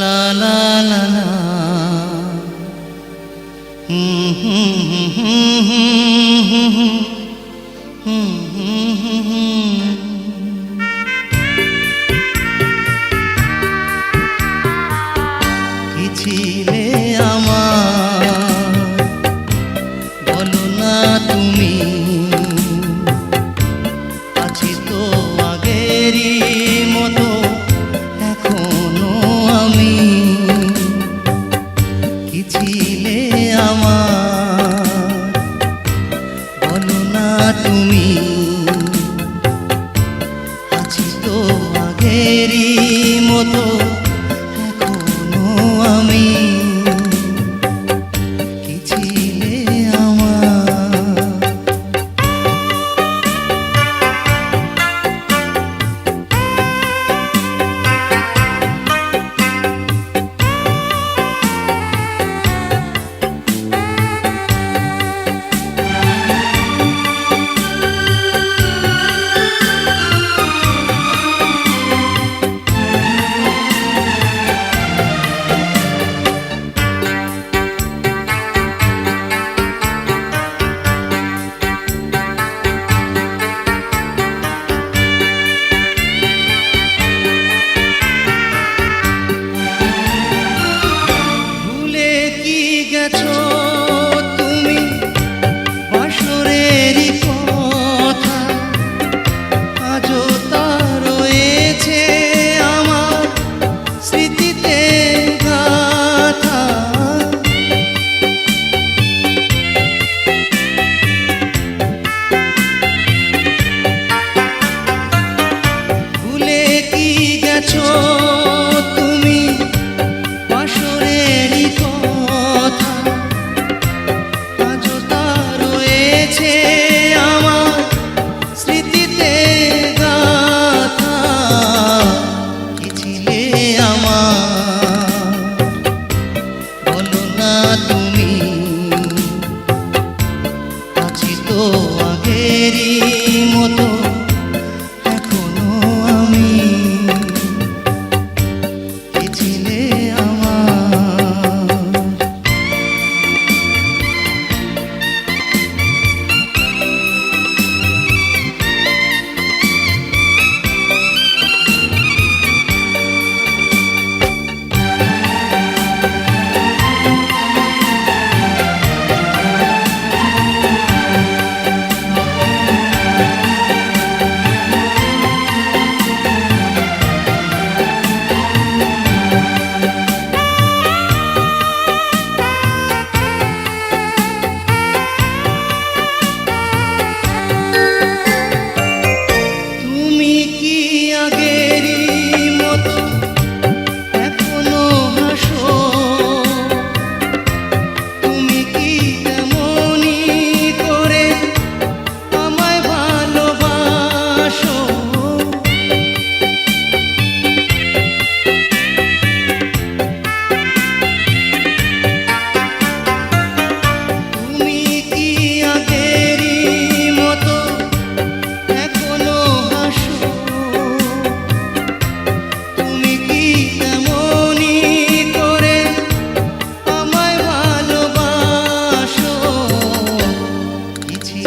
লা লা লা লা হুম হুম হুম হুম হুম হুম হুম হুম ছিলে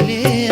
Jalil